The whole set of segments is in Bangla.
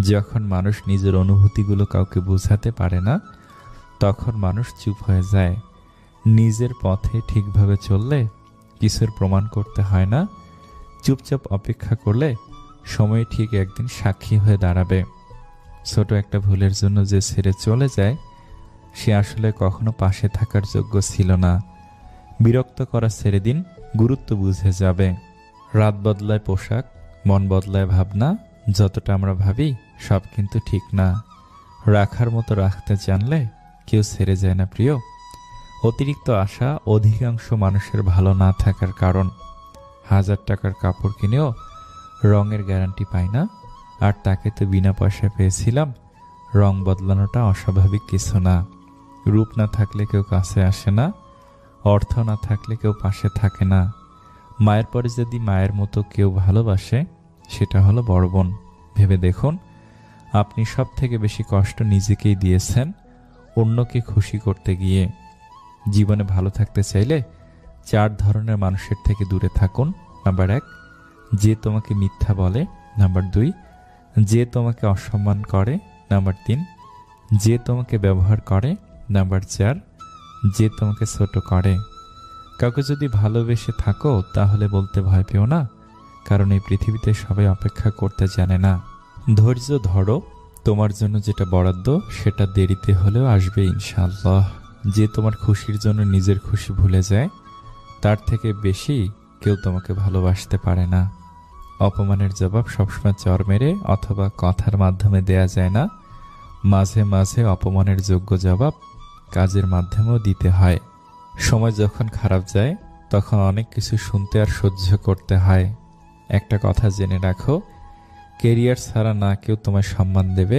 যখন মানুষ নিজের অনুভূতিগুলো কাউকে বোঝাতে পারে না, তখন মানুষ চুপ হয়ে যায়। নিজের পথে ঠিকভাবে চললে কিছুর প্রমাণ করতে হয় না? চুপচাপ অপেক্ষা করলে সময় ঠিক একদিন সাক্ষী হয়ে দাঁড়াবে। ছোট একটা ভুলের জন্য যে ছেড়ে চলে যায়, সে আসলে কখনো পাশে থাকার যোগ্য ছিল না। বিরক্ত করা ছেড়ে দিন গুরুত্ব বুঝে যাবে। রাত বদলায় পোশাক, মন বদলায় ভাবনা, যতটা আমরা ভাবি সব কিন্তু ঠিক না। রাখার মতো রাখতে জানলে কেউ ছেড়ে যায় না প্রিয়। অতিরিক্ত আশা অধিকাংশ মানুষের ভালো না থাকার কারণ। হাজার টাকার কাপড় কিনেও রঙের গ্যারান্টি পাই না, আর তাকে তো বিনা পয়সায় পেয়েছিলাম, রং বদলানোটা অস্বাভাবিক কিছু না। রূপ না থাকলে কেউ কাছে আসে না, অর্থ না থাকলে কেউ পাশে থাকে না। মায়ের পরে যদি মায়ের মতো কেউ ভালোবাসে, সেটা হলো বড় বোন। ভেবে দেখুন আপনি সব থেকে বেশি কষ্ট নিজেকেই দিয়েছেন অন্যকে খুশি করতে গিয়ে। জীবনে ভালো থাকতে চাইলে চার ধরনের মানুষের থেকে দূরে থাকুন। নাম্বার এক, যে তোমাকে মিথ্যা বলে। নাম্বার দুই, যে তোমাকে অসম্মান করে। নাম্বার তিন, যে তোমাকে ব্যবহার করে। নাম্বার চার, যে তোমাকে ছোট করে। কাউকে যদি ভালোবেসে থাকো তাহলে বলতে ভয় পেও না, কারণ এই পৃথিবীতে সবাই অপেক্ষা করতে জানে না। ধৈর্য ধরো, তোমার জন্য যেটা বরাদ্দ, সেটা দেরিতে হলেও আসবে ইনশাআল্লাহ। যে তোমার খুশির জন্য নিজের খুশি ভুলে যায়, তার থেকে বেশি কেউ তোমাকে ভালোবাসতে পারে না। অপমানের জবাব সবসময় চর মেরে অথবা কথার মাধ্যমে দেয়া যায় না। মাঝে মাঝে অপমানের যোগ্য জবাব কাজের মাধ্যমেও দিতে হয়। সময় যখন খারাপ যায়, তখন অনেক কিছু শুনতে আর সহ্য করতে হয়। একটা কথা জেনে রাখো কেরিয়ার ছাড়া না কেউ তোমায় সম্মান দেবে,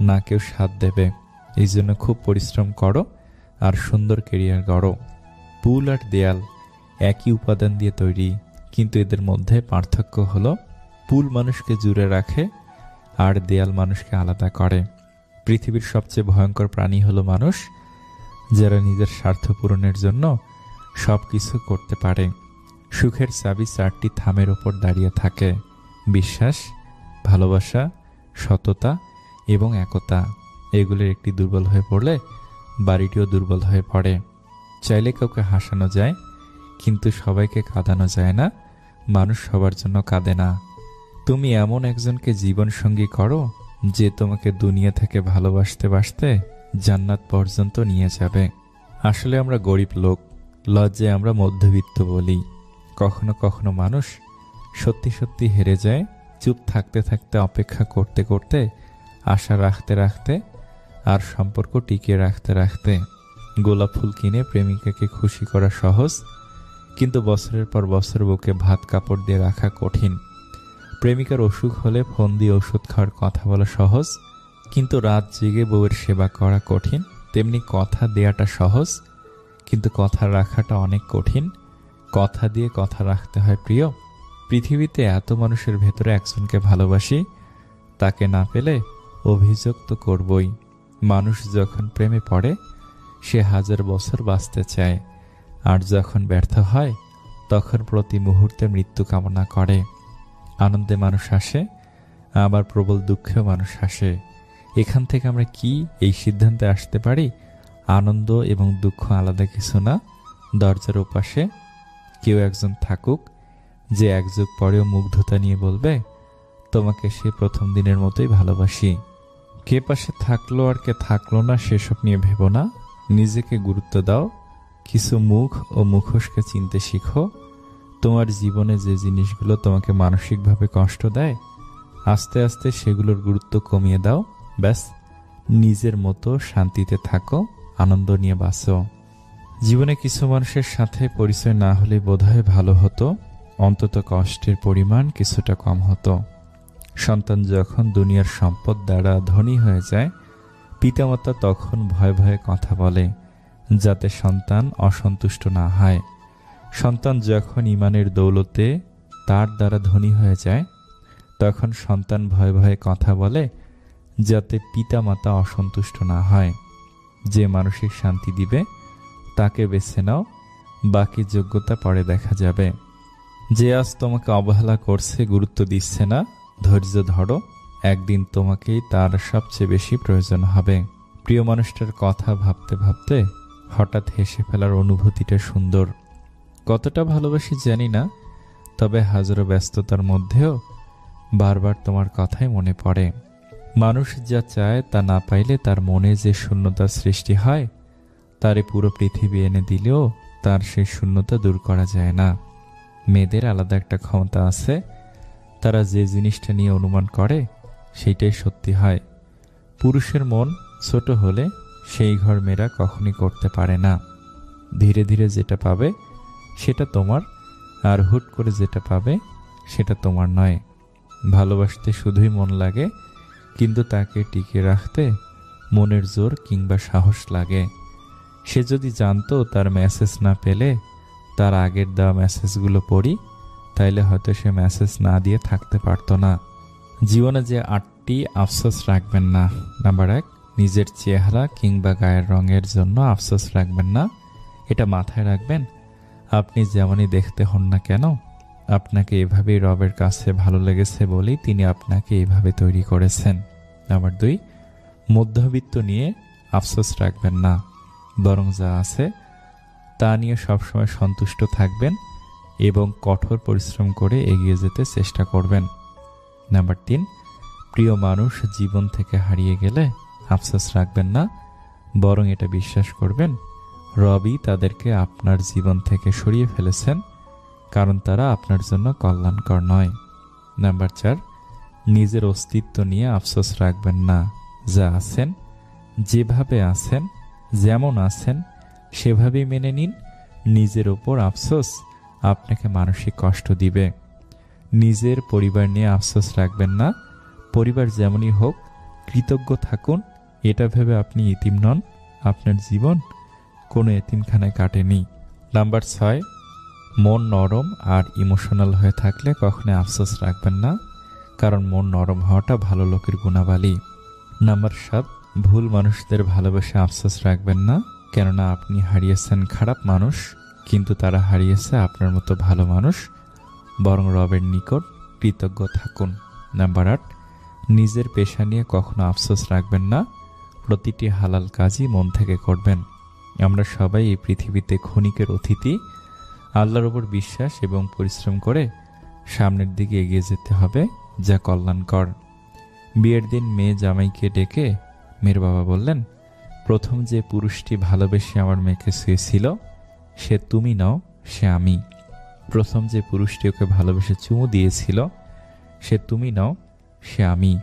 না কেউ সাথ দেবে। এই জন্য খুব পরিশ্রম করো আর সুন্দর কেরিয়ার গড়ো। পুল আর দেয়াল একই উপাদান দিয়ে তৈরি, কিন্তু এদের মধ্যে পার্থক্য হলো, পুল মানুষকে জুড়ে রাখে আর দেয়াল মানুষকে আলাদা করে। পৃথিবীর সবচেয়ে ভয়ঙ্কর প্রাণী হলো মানুষ, যারা নিজের স্বার্থ পূরণের জন্য সব কিছু করতে পারে। সুখের চাবি চারটি থামের ওপর দাঁড়িয়ে থাকে। বিশ্বাস ভালোবাসা, সততা এবং একতা। এগুলির একটি দুর্বল হয়ে পড়লে বাড়িটিও দুর্বল হয়ে পড়ে। চাইলে কাউকে হাসানো যায়, কিন্তু সবাইকে কাঁদানো যায় না। মানুষ সবার জন্য কাঁদে না। তুমি এমন একজনকে জীবন সঙ্গী করো, যে তোমাকে দুনিয়া থেকে ভালোবাসতে বাসতে জান্নাত পর্যন্ত নিয়ে যাবে। আসলে আমরা গরিব লোক, লজ্জায় আমরা মধ্যবিত্ত বলি। কখনো কখনো মানুষ সত্যি সত্যি হেরে যায় চুপ থাকতে থাকতে, অপেক্ষা করতে করতে, আশা রাখতে রাখতে, আর সম্পর্ক টিকিয়ে রাখতে রাখতে, গোলাপ ফুল কিনে প্রেমিকাকে খুশি করা সহজ, কিন্তু বছরের পর বছর বুকে ভাত কাপড় দিয়ে রাখা কঠিন। প্রেমিকার অসুখ হলে ফোন দিয়ে ওষুধ খাওয়ার কথা বলা সহজ, কিন্তু রাত জেগে বউয়ের সেবা করা কঠিন, তেমনি কথা দেয়াটা সহজ, কিন্তু কথা রাখাটা অনেক কঠিন। কথা দিয়ে কথা রাখতে হয় প্রিয় পৃথিবীতে এত মানুষের ভেতরে একজনকে ভালোবাসি, তাকে না পেলে অভিযোগ তো করবই। মানুষ যখন প্রেমে পড়ে, সে হাজার বছর বাঁচতে চায়, আর যখন ব্যর্থ হয়, তখন প্রতি মুহূর্তে মৃত্যু কামনা করে। আনন্দে মানুষ আসে আবার প্রবল দুঃখেও মানুষ আসে এখান থেকে আমরা কি এই সিদ্ধান্তে আসতে পারি? আনন্দ এবং দুঃখ আলাদা কিছু না। দরজার ওপাশে কেউ একজন থাকুক যে একযুগ পরেও মুগ্ধতা নিয়ে বলবে, তোমাকে সে প্রথম দিনের মতোই ভালোবাসি। কে পাশে থাকল আর কে থাকল না সেসব নিয়ে ভেবো না। নিজেকে গুরুত্ব দাও। কিছু মুখ ও মুখোশকে চিনতে শিখো। তোমার জীবনে যে জিনিসগুলো তোমাকে মানসিকভাবে কষ্ট দেয়, আস্তে আস্তে সেগুলোর গুরুত্ব কমিয়ে দাও। ব্যাস, নিজের মতো শান্তিতে থাকো, আনন্দ নিয়ে বাঁচো। জীবনে কিছু মানুষের সাথে পরিচয় না হলে বোধহয় ভালো হতো। অন্তত কষ্টের পরিমাণ কিছুটা কম হতো। সন্তান যখন দুনিয়ার সম্পদ দ্বারা ধনী হয়ে যায়, পিতামাতা তখন ভয়ে ভয়ে কথা বলে, যাতে সন্তান অসন্তুষ্ট না হয়। সন্তান যখন ইমানের দৌলতে তার দ্বারা ধনী হয়ে যায়, তখন সন্তান ভয়ে ভয়ে কথা বলে, যাতে পিতামাতা অসন্তুষ্ট না হয়। যে মানসিক শান্তি দিবে, তাকে বেছে নাও, বাকি যোগ্যতা পরে দেখা যাবে। যে আজ তোমাকে অবহেলা করছে, গুরুত্ব দিচ্ছে না, ধৈর্য ধরো, একদিন তোমাকেই তার সবচেয়ে বেশি প্রয়োজন হবে। প্রিয় মানুষটার কথা ভাবতে ভাবতে হঠাৎ হেসে ফেলার অনুভূতিটা সুন্দর। কতটা ভালোবাসি জানি না, তবে হাজারো ব্যস্ততার মধ্যেও বারবার তোমার কথাই মনে পড়ে। মানুষ যা চায় তা না পাইলে তার মনে যে শূন্যতার সৃষ্টি হয়, তারে পুরো পৃথিবী এনে দিলেও তার সেই শূন্যতা দূর করা যায় না। মেয়েদের আলাদা একটা ক্ষমতা আছে। তারা যে জিনিসটা নিয়ে অনুমান করে, সেইটাই সত্যি হয়। পুরুষের মন ছোট হলে সেই ঘর মেয়েরা কখনই করতে পারে না। ধীরে ধীরে যেটা পাবে, সেটা তোমার, আর হুট করে যেটা পাবে, সেটা তোমার নয়। ভালোবাসতে শুধুই মন লাগে, কিন্তু তাকে টিকে রাখতে মনের জোর কিংবা সাহস লাগে। সে যদি জানতো তার মেসেজ না পেলে তার আগের দেওয়া মেসেজগুলো পড়ি, তাইলে হয়তো সে মেসেজ না দিয়ে থাকতে পারতো না। জীবনে যে আটটি আফসোস রাখবেন না, নাম্বার এক, নিজের চেহারা কিংবা গায়ের রঙের জন্য আফসোস রাখবেন না, এটা মাথায় রাখবেন, আপনি যেমনই দেখতে হন না কেন, আপনাকে এভাবেই রবের কাছে ভালো লেগেছে বলেই তিনি আপনাকে এভাবে তৈরি করেছেন। নাম্বার দুই, মধ্যবিত্ত নিয়ে আফসোস রাখবেন না, বরং যা আছে তা নিয়ে সবসময় সন্তুষ্ট থাকবেন এবং কঠোর পরিশ্রম করে এগিয়ে যেতে চেষ্টা করবেন। নাম্বার তিন, প্রিয় মানুষ জীবন থেকে হারিয়ে গেলে আফসোস রাখবেন না, বরং এটা বিশ্বাস করবেন, রবি তাদেরকে আপনার জীবন থেকে সরিয়ে ফেলেছেন, কারণ তারা আপনার জন্য কল্যাণকর নয়। নাম্বার চার, নিজের অস্তিত্ব নিয়ে আফসোস রাখবেন না, যা আছেন, যেভাবে আছেন, যেমন আছেন সেভাবেই মেনে নিন, নিজের ওপর আফসোস আপনাকে মানসিক কষ্ট দিবে। নিজের পরিবার নিয়ে আফসোস রাখবেন না, পরিবার যেমনই হোক, কৃতজ্ঞ থাকুন, এটা ভেবে আপনি ইতিম নন, আপনার জীবন কোনো এতিমখানায় কাটেনি। নাম্বার ছয়, মন নরম আর ইমোশনাল হয়ে থাকলে কখনো আফসোস রাখবেন না, কারণ মন নরম হওয়াটা ভালো লোকের গুণাবলী। নাম্বার সাত, ভুল মানুষদের ভালোবেসে আফসোস রাখবেন না। কেননা আপনি হারিয়েছেন খারাপ মানুষ, কিন্তু তারা হারিয়েছে আপনার মতো ভালো মানুষ। বরং রবের নিকট কৃতজ্ঞ থাকুন। নাম্বার আট, নিজের পেশা নিয়ে কখনো আফসোস রাখবেন না। প্রতিটি হালাল কাজই মন থেকে করবেন। আমরা সবাই এই পৃথিবীতে ক্ষণিকের অতিথি। আল্লাহর ওপর বিশ্বাস এবং পরিশ্রম করে সামনের দিকে এগিয়ে যেতে হবে, যা কল্যাণকর। বিয়ের দিন মেয়ে জামাইকে ডেকে মেয়ের বাবা বললেন প্রথম যে পুরুষটি ভালোবেসে আমার মেয়েকে শুয়েছিল, সে তুমি নাও, সে আমি। প্রথম যে পুরুষটি ওকে ভালোবেসে চুমু দিয়েছিল, সে তুমি নাও, সে আমি।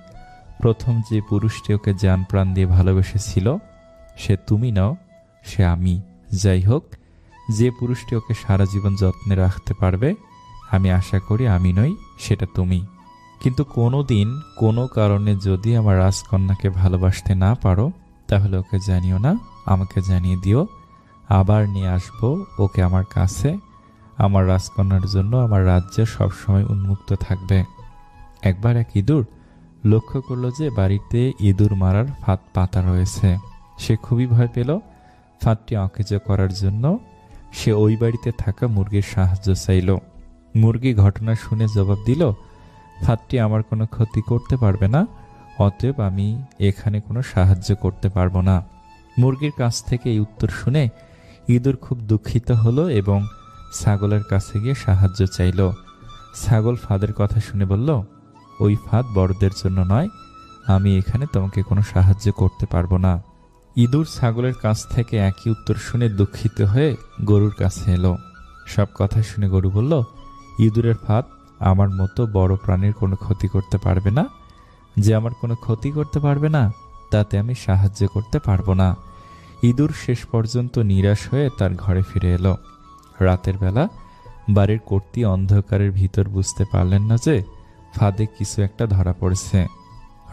প্রথম যে পুরুষটি ওকে যান প্রাণ দিয়ে ভালোবেসেছিল, সে তুমি নাও, সে আমি। যাই হোক, যে পুরুষটি ওকে সারা জীবন যত্নে রাখতে পারবে, আমি আশা করি আমি নই, সেটা তুমি। কিন্তু কোনো দিন কোনো কারণে যদি আমার রাজকন্যাকে ভালোবাসতে না পারো তাহলে ওকে জানিও না, আমাকে জানিয়ে দিও। আবার নিয়ে আসব ওকে আমার কাছে। আমার রাজকন্যার জন্য আমার রাজ্য সবসময় উন্মুক্ত থাকবে। একবার এক ইঁদুর লক্ষ্য করল যে বাড়িতে ইঁদুর মারার ফাঁদ পাতা রয়েছে। সে খুবই ভয় পেল। ফাঁদটি অকেজ করার জন্য সে ওই বাড়িতে থাকা মুরগির সাহায্য চাইল। মুরগি ঘটনা শুনে জবাব দিল, ফাঁদটি আমার কোনো ক্ষতি করতে পারবে না। অতএব আমি এখানে কোনো সাহায্য করতে পারব না। মুরগির কাছ থেকে এই উত্তর শুনে ইঁদুর খুব দুঃখিত হলো এবং ছাগলের কাছে গিয়ে সাহায্য চাইল। ছাগল ফাঁদের কথা শুনে বলল, ওই ফাঁদ বড়দের জন্য নয়, আমি এখানে তোমাকে কোনো সাহায্য করতে পারব না। ইঁদুর ছাগলের কাছ থেকে একই উত্তর শুনে দুঃখিত হয়ে গরুর কাছে এলো। সব কথা শুনে গরু বলল, ইঁদুরের ফাঁদ আমার মতো বড় প্রাণীর কোনো ক্ষতি করতে পারবে না যে আমার কোনো ক্ষতি করতে পারবে না, তাতে আমি সাহায্য করতে পারব না। ইঁদুর শেষ পর্যন্ত নিরাশ হয়ে তার ঘরে ফিরে এলো। রাতের বেলা বাড়ির কর্তি অন্ধকারের ভিতর বুঝতে পারলেন না যে ফাঁদে কিছু একটা ধরা পড়েছে।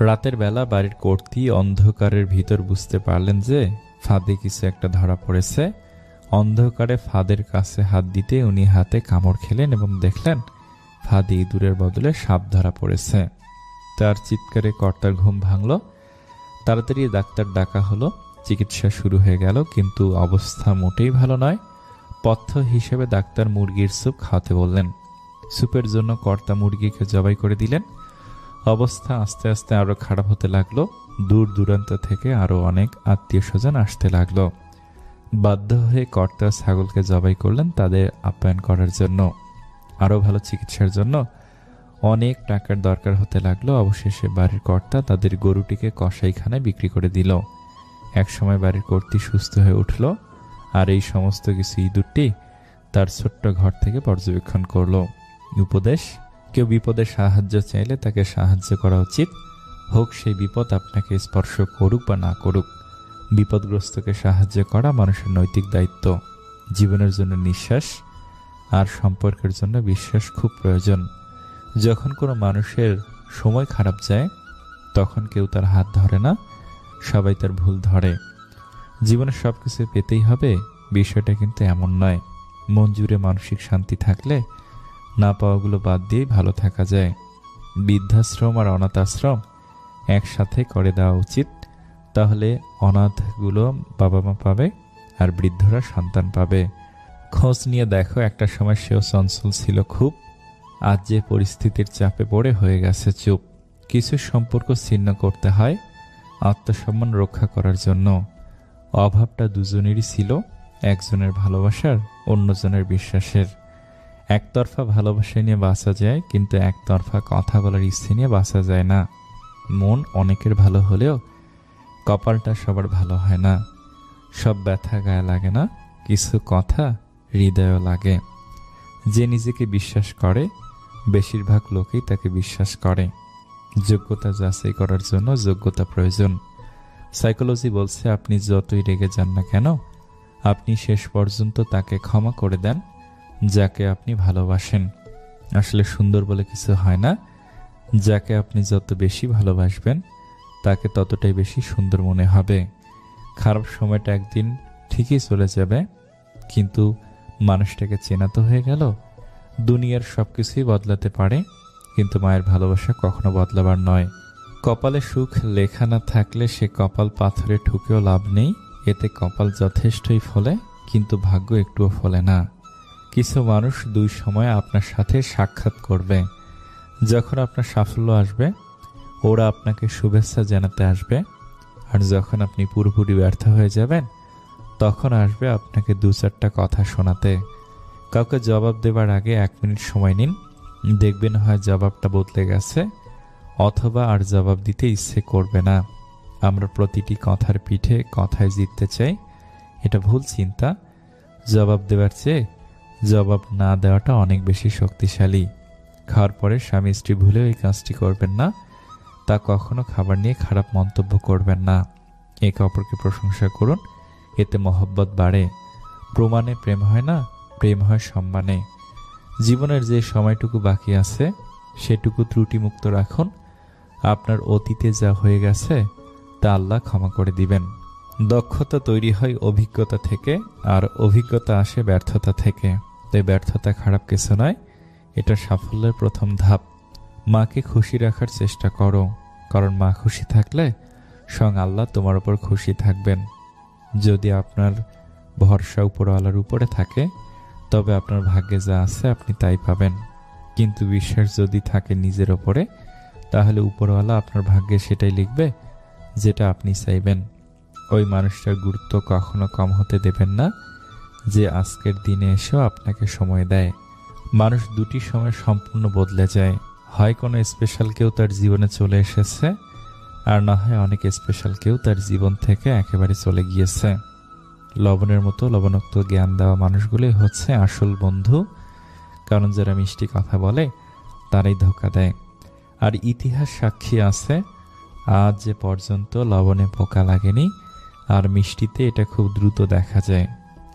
রাতের বেলা বাড়ির কর্তি অন্ধকারের ভিতর বুঝতে পারলেন যে ফাঁদে কিছু একটা ধরা পড়েছে। অন্ধকারে ফাঁদের কাছে হাত দিতে উনি হাতে কামড় খেলেন এবং দেখলেন ফাঁদে ইঁদুরের বদলে সাপ ধরা পড়েছে। তার চিৎকারে কর্তার ঘুম ভাঙল। তাড়াতাড়ি ডাক্তার ডাকা হলো। চিকিৎসা শুরু হয়ে গেল, কিন্তু অবস্থা মোটেই ভালো নয়। পথ্য হিসেবে ডাক্তার মুরগির স্যুপ খাওয়াতে বললেন, স্যুপের জন্য কর্তা মুরগিকে জবাই করে দিলেন। অবস্থা আস্তে আস্তে আরও খারাপ হতে লাগল। দূর দূরান্ত থেকে আরও অনেক আত্মীয় স্বজন আসতে লাগল। বাধ্য হয়ে কর্তা ছাগলকে জবাই করলেন তাদের আপ্যায়ন করার জন্য। আরও ভালো চিকিৎসার জন্য অনেক টাকার দরকার হতে লাগল। অবশেষে বাড়ির কর্তা তাদের গরুটিকে কসাইখানায় বিক্রি করে দিল। একসময় বাড়ির কর্তি সুস্থ হয়ে উঠল আর এই সমস্ত কিছু ইঁদুরটি তার ছোট্ট ঘর থেকে পর্যবেক্ষণ করল। উপদেশ, কেউ বিপদে সাহায্য চাইলে তাকে সাহায্য করা উচিত। হোক সেই বিপদ আপনাকে স্পর্শ করুক বা না করুক, বিপদগ্রস্তকে সাহায্য করা মানুষের নৈতিক দায়িত্ব। জীবনের জন্য নিঃশ্বাস আর সম্পর্কের জন্য বিশ্বাস খুব প্রয়োজন। যখন কোনো মানুষের সময় খারাপ যায়, তখন কেউ তার হাত ধরে না, সবাই তার ভুল ধরে। জীবনে সব কিছু পেতেই হবে, বিষয়টা কিন্তু এমন নয়। মন জুড়ে মানসিক শান্তি থাকলে না পাওয়াগুলো বাদ দিয়েই ভালো থাকা যায়। বৃদ্ধাশ্রম আর অনাথ আশ্রম একসাথে করে দেওয়া উচিত, তাহলে অনাথগুলো বাবা মা পাবে আর বৃদ্ধরা সন্তান পাবে। খোঁজ নিয়ে দেখো, একটা সময় সেও চঞ্চল ছিল খুব। আজ যে পরিস্থিতির চাপে পড়ে হয়ে গেছে, চুপ। কিছু সম্পর্ক ছিন্ন করতে হয়, আত্মসম্মান রক্ষা করার জন্য। অভাবটা দুজনেরই ছিল, একজনের ভালোবাসার, অন্যজনের বিশ্বাসের। একতরফা ভালোবাসা নিয়ে বাঁচা যায়, কিন্তু একতরফা কথা বলার ইচ্ছে নিয়ে বাঁচা যায় না। মন অনেকের ভালো হলেও কপালটা সবার ভালো হয় না। সব ব্যথা গায়ে লাগে না, কিছু কথা হৃদয়ও লাগে। যে নিজেকে বিশ্বাস করে বেশিরভাগ লোকেই তাকে বিশ্বাস করে। যোগ্যতা যাচাই করার জন্য যোগ্যতা প্রয়োজন। সাইকোলজি বলছে, আপনি যতই রেগে যান না কেন, আপনি শেষ পর্যন্ত তাকে ক্ষমা করে দেন, যাকে আপনি ভালোবাসেন। আসলে সুন্দর বলে কিছু হয় না। যাকে আপনি যত বেশি ভালোবাসবেন, তাকে ততটাই বেশি সুন্দর মনে হবে। খারাপ সময়টা একদিন ঠিকই চলে যাবে, কিন্তু মানুষটাকে চেনা তো হয়ে গেল দুনিয়ার সব কিছুই বদলাতে পারে, কিন্তু মায়ের ভালোবাসা কখনো বদলাবার নয়। কপালে সুখ লেখা না থাকলে সে কপাল পাথরে ঠুকেও লাভ নেই, এতে কপাল যথেষ্টই ফলে, কিন্তু ভাগ্য একটুও ফলে না। কিছু মানুষ দুই সময় আপনার সাথে সাক্ষাৎ করবে। যখন আপনার সাফল্য আসবে, ওরা আপনাকে শুভেচ্ছা জানাতে আসবে, আর যখন আপনি পুরোপুরি ব্যর্থ হয়ে যাবেন, তখন আসবে আপনাকে দু চারটা কথা শোনাতে। কাউকে জবাব দেবার আগে এক মিনিট সময় নিন। দেখবেন হয় জবাবটা বদলে গেছে, অথবা আর জবাব দিতে ইচ্ছে করবে না। আমরা প্রতিটি কথার পিঠে কথায় জিততে চাই, এটা ভুল চিন্তা। জবাব দেওয়ার চেয়ে জবাব না দেওয়াটা অনেক বেশি শক্তিশালী। খাওয়ার পরে স্বামী স্ত্রী ভুলেও এই কাজটি করবেন না, তা কখনো খাবার নিয়ে খারাপ মন্তব্য করবেন না। একে অপরকে প্রশংসা করুন, এতে মহব্বত বাড়ে। প্রমাণে প্রেম হয় না প্রেম হয় সম্মানে। জীবনের যে সময়টুকু বাকি আছে, সেটুকু ত্রুটিমুক্ত রাখুন। আপনার অতীতে যা হয়ে গেছে, তা আল্লাহ ক্ষমা করে দিবেন। দক্ষতা তৈরি হয় অভিজ্ঞতা থেকে, আর অভিজ্ঞতা আসে ব্যর্থতা থেকে। তাই ব্যর্থতা খারাপ কিছু নয়, এটা সাফল্যের প্রথম ধাপ। মাকে খুশি রাখার চেষ্টা করো, কারণ মা খুশি থাকলে স্বয়ং আল্লাহ তোমার উপর খুশি থাকবেন। যদি আপনার ভরসা উপরওয়ালার উপরে থাকে তবে আপনার ভাগ্যে যা আছে আপনি তাই পাবেন। কিন্তু বিশ্বাস যদি থাকে নিজের ওপরে, তাহলে উপরওয়ালা আপনার ভাগ্যে সেটাই লিখবে যেটা আপনি চাইবেন। ওই মানুষটার গুরুত্ব কখনো কম হতে দেবেন না যে আজকের দিনে এসেও আপনাকে সময় দেয়। মানুষ দুটি সময় সম্পূর্ণ বদলে যায়। হয় কোনো স্পেশাল কেউ তার জীবনে চলে এসেছে, আর না হয় অনেক স্পেশাল কেউ তার জীবন থেকে একেবারে চলে গিয়েছে। লবণের মতো লবণাক্ত জ্ঞান দেওয়া মানুষগুলি হচ্ছে আসল বন্ধু। কারণ যারা মিষ্টি কথা বলে, তারাই ধোকা দেয়। আর ইতিহাস সাক্ষী আছে, আজ যে পর্যন্ত লবণে পোকা লাগেনি, আর মিষ্টিতে এটা খুব দ্রুত দেখা যায়।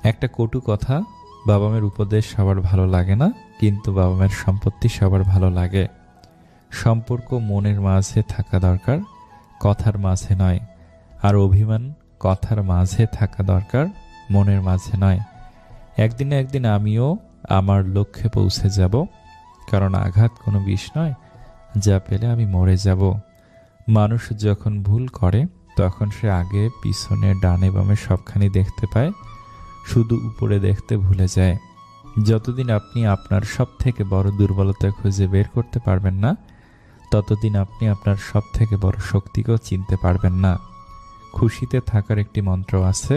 একটা কটু কথা বাবা মায়ের উপদেশ সবার ভালো লাগে না, কিন্তু বাবা মায়ের সম্পত্তি সবার ভালো লাগে। সম্পর্ক মনের মাঝে থাকা দরকার, কথার মাঝে নয়। আর অভিমান কথার মাঝে থাকা দরকার, মনের মাঝে নয়। একদিন একদিন আমিও আমার লক্ষ্যে পৌঁছে যাব, কারণ আঘাত কোনো বিষ নয়, যা পেলে আমি মরে যাব। মানুষ যখন ভুল করে, তখন সে আগে পিছনে, ডানে, বামে সবখানি দেখতে পায়, শুধু উপরে দেখতে ভুলে যায়। যতদিন আপনি আপনার সব থেকে বড় দুর্বলতা খুঁজে বের করতে পারবেন না, ততদিন আপনি আপনার সব থেকে বড় শক্তিকেও চিনতে পারবেন না। খুশিতে থাকার একটি মন্ত্র আছে।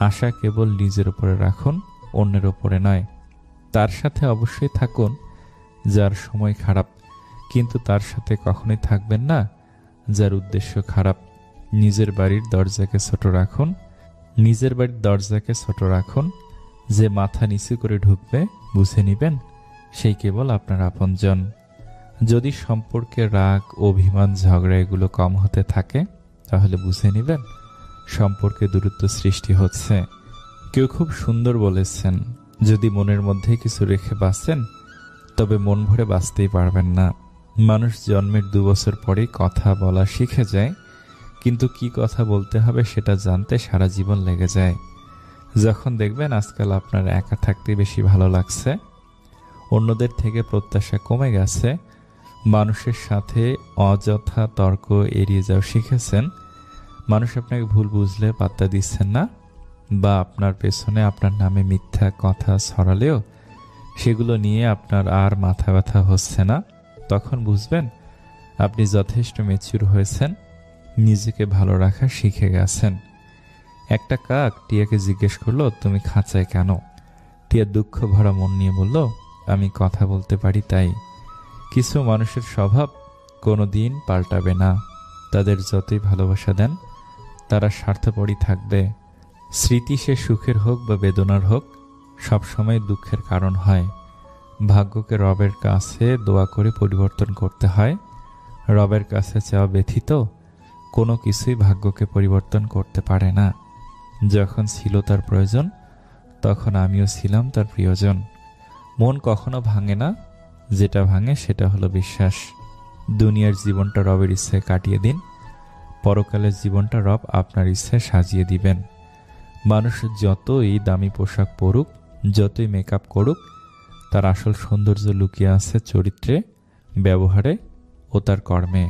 আশা কেবল নিজের উপরে রাখুন, অন্যের উপরে নয়। তার সাথে অবশ্যই থাকুন, যার সময় খারাপ, কিন্তু তার সাথে কখনোই থাকবেন না, যার উদ্দেশ্য খারাপ। নিজের বাড়ির দরজাকে ছোট রাখুন, নিজের বাড়ির দরজাকে ছোট রাখুন। যে মাথা নিচু করে ঢুকবে, বুঝে নিবেন সেই কেবল আপনার আপনজন। যদি সম্পর্কে রাগ, অভিমান, ঝগড়া এগুলো কম হতে থাকে তাহলে বুঝে নেবেন সম্পর্কে দূরত্ব সৃষ্টি হচ্ছে। কেউ খুব সুন্দর বলেছেন, যদি মনের মধ্যে কিছু রেখে বাঁচেন, তবে মন ভরে বাঁচতেই পারবেন না। মানুষ জন্মের দু বছর পরেই কথা বলা শিখে যায়, কিন্তু কি কথা বলতে হবে সেটা জানতে সারা জীবন লেগে যায়। যখন দেখবেন আজকাল আপনার একা থাকতে বেশি ভালো লাগছে, অন্যদের থেকে প্রত্যাশা কমে গেছে, মানুষের সাথে অযথা তর্ক এড়িয়ে যাও শিখেছেন মানুষ আপনাকে ভুল বুঝলে পাত্তা দিচ্ছেন না বা আপনার পেছনে আপনার নামে মিথ্যা কথা ছড়ালেও সেগুলো নিয়ে আপনার আর মাথা ব্যথা হচ্ছে না। তখন বুঝবেন আপনি যথেষ্ট মেচুর হয়েছেন, নিজেকে ভালো রাখা শিখে গেছেন। একটা কাক টিয়াকে জিজ্ঞেস করল, তুমি খাঁচায় কেন? টিয়া দুঃখ ভরা মন নিয়ে বলল, আমি কথা বলতে পারি তাই। কিছু মানুষের স্বভাব কোনো দিন পাল্টাবে না। তাদের যতই ভালোবাসা দেন তারা স্বার্থপরই থাকবে। স্মৃতি সে সুখের হোক বা বেদনার হোক, সবসময় দুঃখের কারণ হয়। ভাগ্যকে রবের কাছে দোয়া করে পরিবর্তন করতে হয়। রবের কাছে চাওয়া ব্যথিত, কোনো কিছুই ভাগ্যকে পরিবর্তন করতে পারে না। যখন ছিল তার প্রয়োজন, তখন আমিও ছিলাম তার প্রিয়জন। মন কখনো ভাঙে না, যেটা ভাঙে সেটা হলো বিশ্বাস। দুনিয়ার জীবনটা রবের ইচ্ছায় কাটিয়ে দিন। পরকালের জীবনটা রব আপনার ইচ্ছায় সাজিয়ে দিবেন। মানুষ যতই দামি পোশাক পরুক, যতই মেকআপ করুক, তার আসল সৌন্দর্য লুকিয়ে আছে চরিত্রে, ব্যবহারে ও তার কর্মে।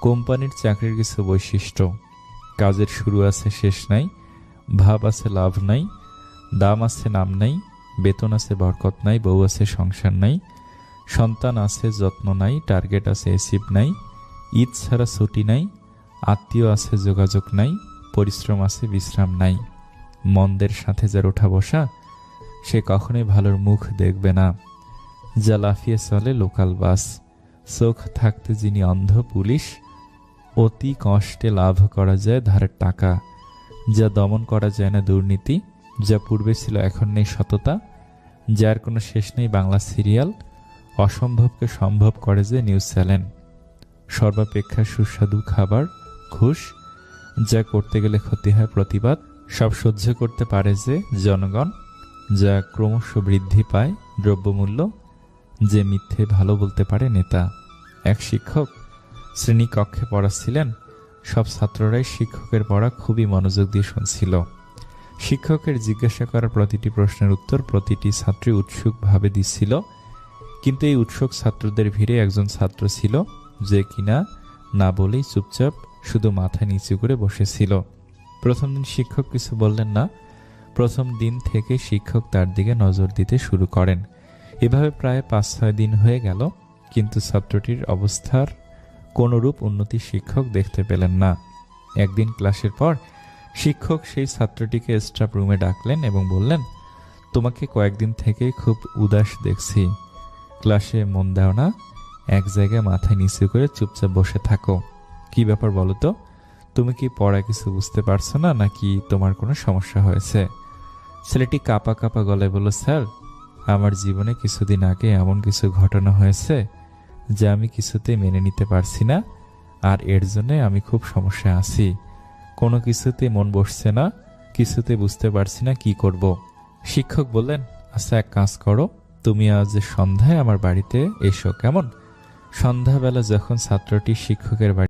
কোম্পানির চাকরির কিছু বৈশিষ্ট্য। কাজের শুরু আছে, শেষ নাই, ভাব আছে, লাভ নাই, দাম আছে, নাম নাই, বেতন আছে, বরকত নাই, বউ আছে, সংসার নাই, সন্তান আছে, যত্ন নাই, টার্গেট আছে এসিভ নাই, ঈদ ছাড়া ছুটি নাই আত্মীয় আছে, যোগাযোগ নাই, পরিশ্রম আছে, বিশ্রাম নাই। মন্দের সাথে যার ওঠা বসা, সে কখনোই ভালোর মুখ দেখবে না। যা লাফিয়ে চলে লোকাল বাস। চোখ থাকতে যিনি অন্ধ পুলিশ, অতি কষ্টে লাভ করা যায় ধারের টাকা। যা দমন করা যায় না দুর্নীতি, যা পূর্বে ছিল এখন নেই সততা, যার কোনো শেষ নেই বাংলা সিরিয়াল, অসম্ভবকে সম্ভব করে যে নিউজ চ্যানেল। সর্বাপেক্ষা সুস্বাদু খাবার ঘুষ যা করতে গেলে ক্ষতি হয় প্রতিবাদ, সব সহ্য করতে পারে যে জনগণ, যা ক্রমশ বৃদ্ধি পায় দ্রব্যমূল্য, যে মিথ্যে ভালো বলতে পারে নেতা। এক শিক্ষক শ্রেণি কক্ষে পড়াচ্ছিলেন, সব ছাত্ররাই শিক্ষকের পড়া খুবই মনোযোগ দিয়ে শুনছিল। শিক্ষকের জিজ্ঞাসা করা প্রতিটি প্রশ্নের উত্তর প্রতিটি ছাত্রী উৎসুকভাবে দিচ্ছিল, কিন্তু এই উৎসুক ছাত্রদের ভিড়ে একজন ছাত্র ছিল যে কিনা না বলেই চুপচাপ শুধু মাথা নিচু করে বসেছিল। প্রথম দিন শিক্ষক কিছু বললেন না। প্রথম দিন থেকে শিক্ষক তার দিকে নজর দিতে শুরু করেন। এভাবে প্রায় পাঁচ ছয় দিন হয়ে গেল, কিন্তু ছাত্রটির অবস্থার কোনরূপ উন্নতি শিক্ষক দেখতে পেলেন না। একদিন ক্লাসের পর শিক্ষক সেই ছাত্রটিকে স্টাফ রুমে ডাকলেন এবং বললেন, তোমাকে কয়েকদিন থেকে খুব উদাস দেখছি। ক্লাসে মন দাও না, এক জায়গায় মাথায় নিচু করে চুপচাপ বসে থাকো। কি ব্যাপার বলো তো? তুমি কি পড়া কিছু বুঝতে পারছ না, নাকি তোমার কোনো সমস্যা হয়েছে? ছেলেটি কাপা কাপা গলায় বলল, স্যার, আমার জীবনে কিছুদিন আগে এমন কিছু ঘটনা হয়েছে যা আমি কিছুতেই মেনে নিতে পারছি না, আর এর জন্য আমি খুব সমস্যায় আছি। কোনো কিছুতে মন বসছে না, কিছুতে বুঝতে পারছি না কি করব। শিক্ষক বললেন আচ্ছা এক কাজ করো, তুমি আজ সন্ধ্যায় আমার বাড়িতে এসো, কেমন? সন্ধ্যাবেলা যখন ছাত্রটি শিক্ষকের বাড়ি